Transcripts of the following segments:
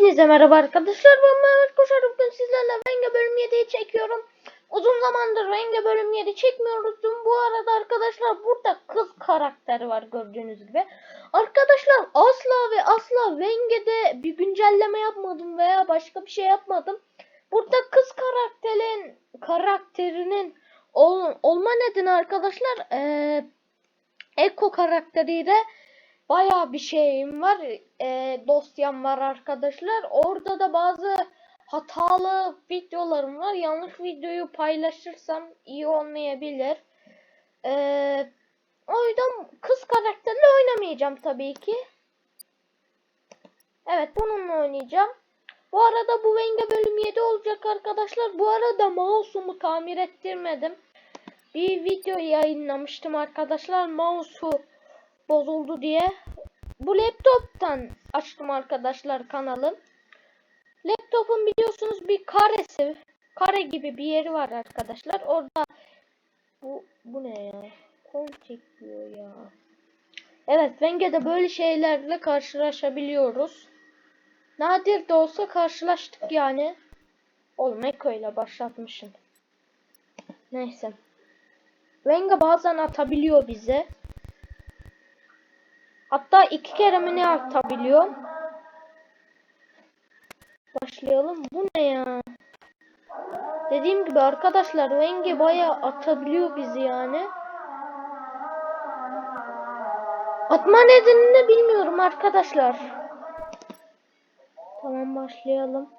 Hepinize merhaba arkadaşlar. Ben Mehmet Koşar. Bugün sizlerle Venge bölüm 7'yi çekiyorum. Uzun zamandır Venge bölüm 7 çekmiyoruz. Bu arada arkadaşlar burada kız karakteri var gördüğünüz gibi. Arkadaşlar asla ve asla Venge'de bir güncelleme yapmadım veya başka bir şey yapmadım. Burada kız karakterin karakterinin ol, olma nedeni arkadaşlar eee Eko karakteriyle Bayağı bir şeyim var. e, dosyam var arkadaşlar. Orada da bazı hatalı videolarım var. Yanlış videoyu paylaşırsam iyi olmayabilir. E, o yüzden kız karakterle oynamayacağım tabii ki. Evet bununla oynayacağım. Bu arada bu Venge bölüm 7 olacak arkadaşlar. Bu arada mouse'umu tamir ettirmedim. Bir video yayınlamıştım arkadaşlar. Mouse'u bozuldu diye. Bu laptoptan açtım arkadaşlar kanalı. Laptopun biliyorsunuz bir karesi, kare gibi bir yeri var arkadaşlar. Orada bu bu ne ya? Kol çekiyor ya. Evet, Venge'de böyle şeylerle karşılaşabiliyoruz. Nadir de olsa karşılaştık yani. Oğlum Eko ile başlatmışım. Neyse. Venge bazen atabiliyor bize. Hatta iki kere mi ne atabiliyor? Başlayalım. Bu ne ya? Dediğim gibi arkadaşlar Venge bayağı atabiliyor bizi yani. Atma nedenini bilmiyorum arkadaşlar. Tamam başlayalım.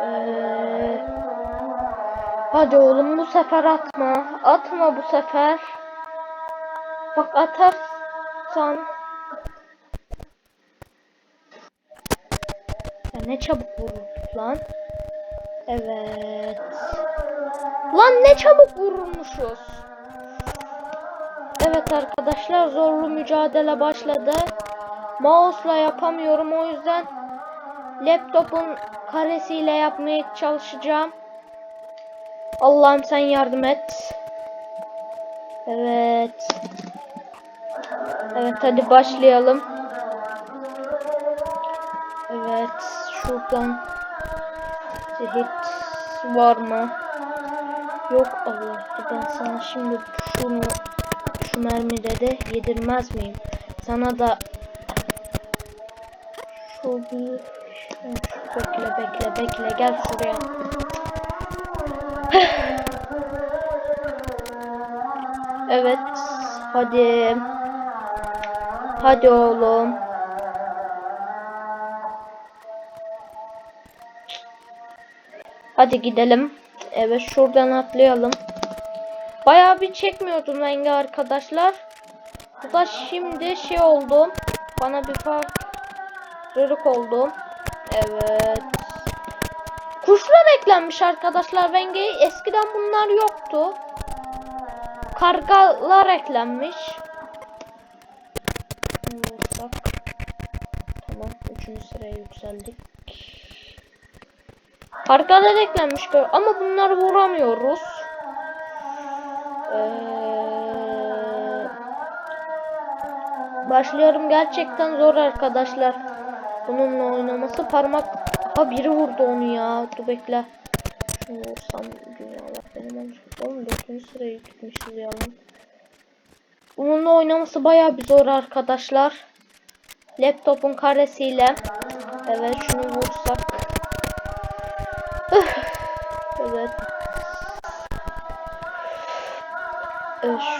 Ee, hadi oğlum bu sefer atma. Atma bu sefer. Bak atarsan ya ne çabuk vurur lan. Evet. Lan ne çabuk vurulmuşuz. Evet arkadaşlar zorlu mücadele başladı. Mouse'la yapamıyorum o yüzden laptopun karesiyle yapmaya çalışacağım. Allah'ım sen yardım et. Evet. Evet hadi başlayalım. Evet şuradan hit var mı? Yok Allah ben sana şimdi şunu şu mermide de yedirmez miyim? Sana da şu bir bekle bekle bekle gel şuraya. evet hadi. Hadi oğlum. Hadi gidelim. Evet şuradan atlayalım. Bayağı bir çekmiyordum rengi arkadaşlar. Bu da şimdi şey oldu. Bana bir farklılık oldu. Evet. Kuşlar eklenmiş arkadaşlar rengi. Eskiden bunlar yoktu. Kargalar eklenmiş. Üçüncü sıraya yükseldik. Kargalar eklenmiş ama bunları vuramıyoruz. Ee, başlıyorum gerçekten zor arkadaşlar. Bununla oynaması parmak. Ha biri vurdu onu ya. Dur bekle. Şunu vursam dünyalar benim olacak. Oğlum 4. sıraya gitmişiz ya. Bununla oynaması baya bir zor arkadaşlar. Laptopun karesiyle. Evet şunu vursak. evet.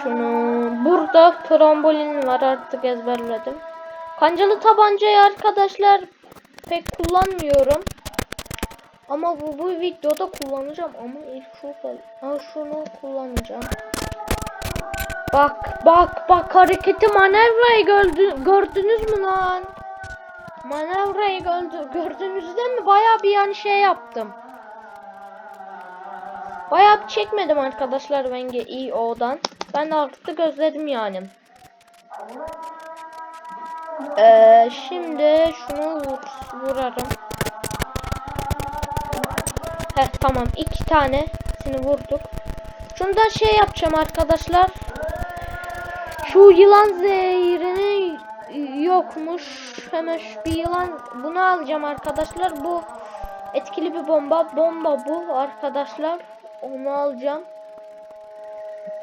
Şunu. Burada trambolin var artık ezberledim. Kancalı tabancayı arkadaşlar pek kullanmıyorum. Ama bu, bu videoda kullanacağım ama ilk şurada. Ha şunu kullanacağım. Bak bak bak hareketi manevrayı gördü, gördünüz mü lan? Manevrayı gördü, gördünüz değil mi? Baya bir yani şey yaptım. Baya bir çekmedim arkadaşlar Venge EO'dan. Ben de artık gözledim yani. Ee, şimdi şunu vur, vurarım. Heh tamam iki tane seni vurduk. Şundan şey yapacağım arkadaşlar. Şu yılan zehrini yokmuş. Hemen şu bir yılan bunu alacağım arkadaşlar. Bu etkili bir bomba. Bomba bu arkadaşlar. Onu alacağım.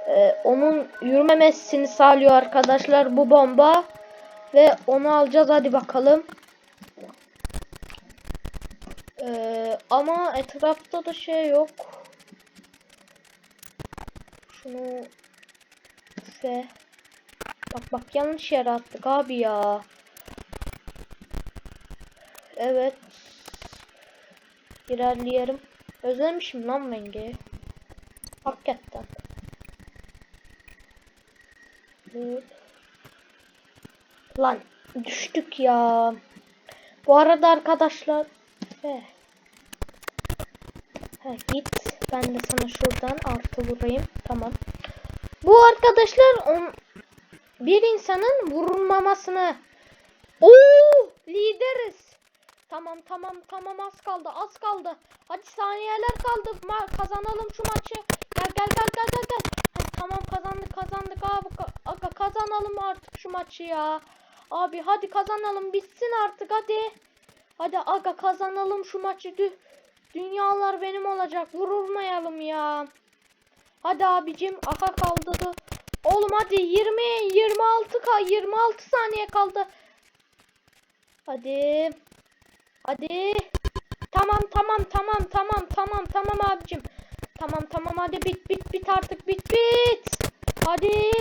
Ee, onun yürümemesini sağlıyor arkadaşlar bu bomba. Ve onu alacağız hadi bakalım. Ee, ama etrafta da şey yok. Şunu ve bak bak yanlış yere attık abi ya. Evet. İlerleyelim. Özlemişim lan Menge'yi. Hakikaten. Lan düştük ya. Bu arada arkadaşlar ve ha, git. Ben de sana şuradan artı vurayım. Tamam. Bu arkadaşlar on bir insanın vurulmamasını. Oo lideriz. Tamam tamam tamam az kaldı az kaldı. Hadi saniyeler kaldı. Ma- kazanalım şu maçı. Gel gel gel gel gel gel. Ha, tamam kazandık kazandık abi aga, kazanalım artık şu maçı ya. Abi hadi kazanalım bitsin artık hadi. Hadi aga kazanalım şu maçı. Dü- Dünyalar benim olacak. Vurulmayalım ya. Hadi abicim aka kaldı. Oğlum hadi 20 26 ka 26 saniye kaldı. Hadi. Hadi. Tamam tamam tamam tamam tamam tamam abicim. Tamam tamam hadi bit bit bit artık bit bit. Hadi.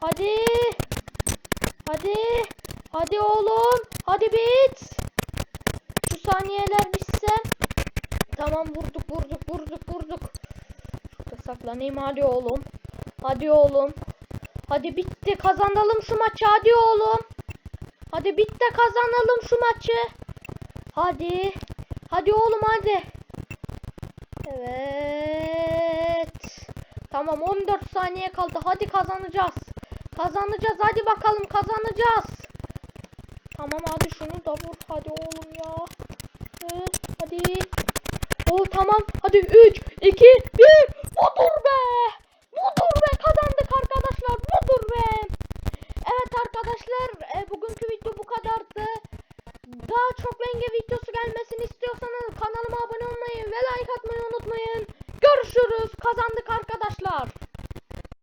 Hadi. Hadi. Hadi oğlum. Hadi bit. Şu saniyeler bitse. Tamam vurduk vurduk vurduk vurduk. Şurada saklanayım hadi oğlum. Hadi oğlum. Hadi bitti kazanalım şu maçı hadi oğlum. Hadi bitti kazanalım şu maçı. Hadi. Hadi oğlum hadi. Evet. Tamam 14 saniye kaldı. Hadi kazanacağız. Kazanacağız. Hadi bakalım kazanacağız. Tamam hadi şunu da vur. Hadi oğlum ya. Evet, hadi. Oo tamam. Hadi 3, 2, 1. Budur be. Budur be.